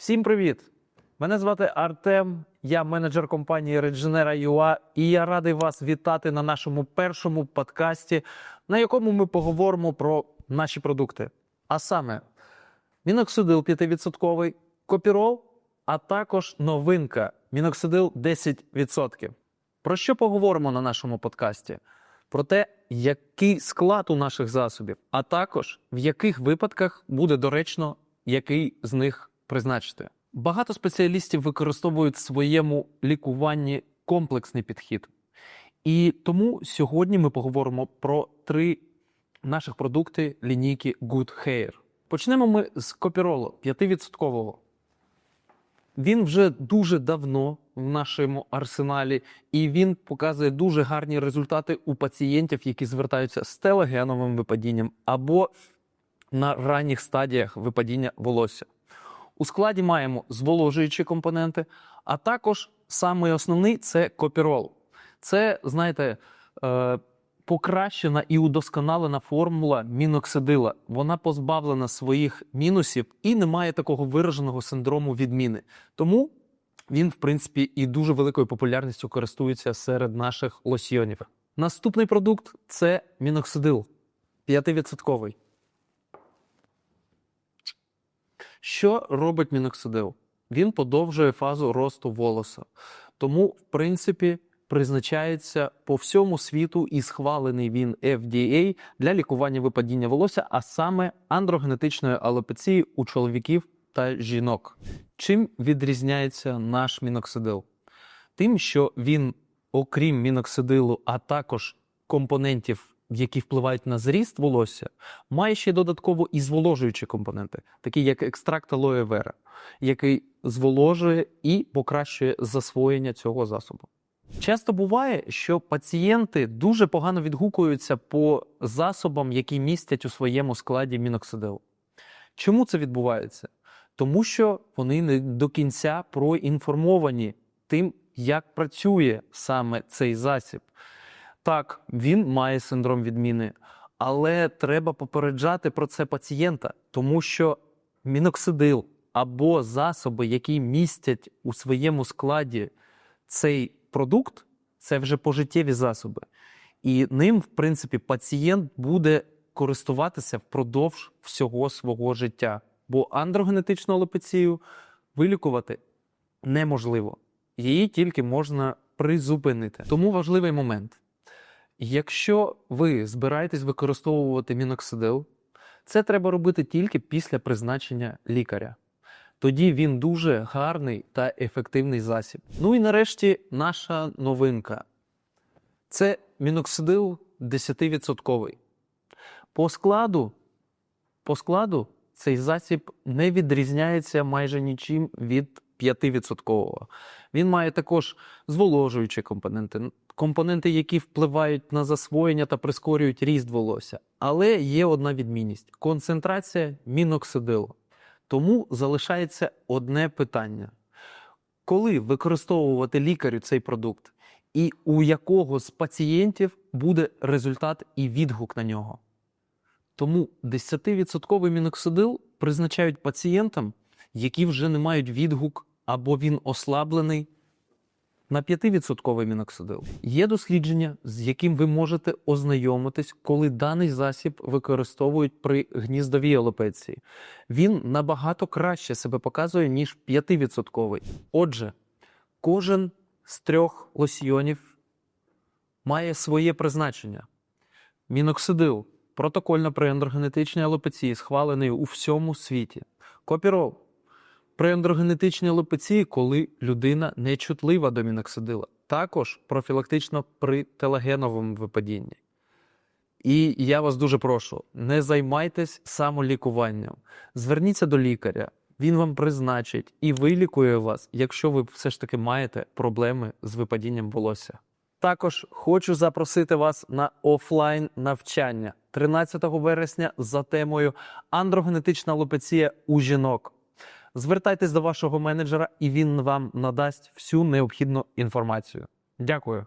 Всім привіт! Мене звати Артем, я менеджер компанії Regenera UA, і я радий вас вітати на нашому першому подкасті, на якому ми поговоримо про наші продукти. А саме міноксидил 5%, копірол, а також новинка міноксидил 10%. Про що поговоримо на нашому подкасті? Про те, який склад у наших засобів, а також в яких випадках буде доречно який з них призначити. Багато спеціалістів використовують в своєму лікуванні комплексний підхід. І тому сьогодні ми поговоримо про три наших продукти лінійки Good Hair. Почнемо ми з копіролу 5%. Він вже дуже давно в нашому арсеналі, і він показує дуже гарні результати у пацієнтів, які звертаються з телегеновим випадінням або на ранніх стадіях випадіння волосся. У складі маємо зволожуючі компоненти, а також самий основний це копірол. Це, знаєте, е, покращена і удосконалена формула міноксидила. Вона позбавлена своїх мінусів і не має такого вираженого синдрому відміни. Тому він, в принципі, і дуже великою популярністю користується серед наших лосьйонів. Наступний продукт це міноксидил 5%. Що робить міноксидил? Він подовжує фазу росту волоса. Тому, в принципі, призначається по всьому світу і схвалений він FDA для лікування випадіння волосся, а саме андрогенетичної алопеції у чоловіків та жінок. Чим відрізняється наш міноксидил? Тим, що він, окрім міноксидилу, а також компонентів, які впливають на зріст волосся, має ще додатково і зволожуючі компоненти, такі як екстракт алоє вера, який зволожує і покращує засвоєння цього засобу. Часто буває, що пацієнти дуже погано відгукуються по засобам, які містять у своєму складі міноксидил. Чому це відбувається? Тому що вони не до кінця проінформовані тим, як працює саме цей засіб. Так, він має синдром відміни, але треба попереджати про це пацієнта, тому що міноксидил або засоби, які містять у своєму складі цей продукт, це вже пожиттєві засоби. І ним, в принципі, пацієнт буде користуватися впродовж всього свого життя. Бо андрогенетичну алопецію вилікувати неможливо. Її тільки можна призупинити. Тому важливий момент. Якщо ви збираєтесь використовувати міноксидил, це треба робити тільки після призначення лікаря. Тоді він дуже гарний та ефективний засіб. Ну і нарешті наша новинка. Це міноксидил 10%. По складу, по складу цей засіб не відрізняється майже нічим від 5%. Він має також зволожуючі компоненти, компоненти, які впливають на засвоєння та прискорюють ріст волосся. Але є одна відмінність концентрація міноксидилу. Тому залишається одне питання: коли використовувати лікарю цей продукт, і у якого з пацієнтів буде результат і відгук на нього? Тому 10% міноксидил призначають пацієнтам, які вже не мають відгук або він ослаблений на 5% міноксидил. Є дослідження, з яким ви можете ознайомитись, коли даний засіб використовують при гніздовій алопеції. Він набагато краще себе показує, ніж 5%. Отже, кожен з трьох лосьйонів має своє призначення. Міноксидил протокольно при андрогенетичній алопеції, схвалений у всьому світі. Копірол при андрогенетичній алопеції, коли людина не чутлива до міноксидила. Також профілактично при телагеновому випадінні. І я вас дуже прошу: не займайтесь самолікуванням. Зверніться до лікаря, він вам призначить і вилікує вас, якщо ви все ж таки маєте проблеми з випадінням волосся. Також хочу запросити вас на офлайн навчання 13 вересня за темою андрогенетична алопеція у жінок. Звертайтесь до вашого менеджера, і він вам надасть всю необхідну інформацію. Дякую.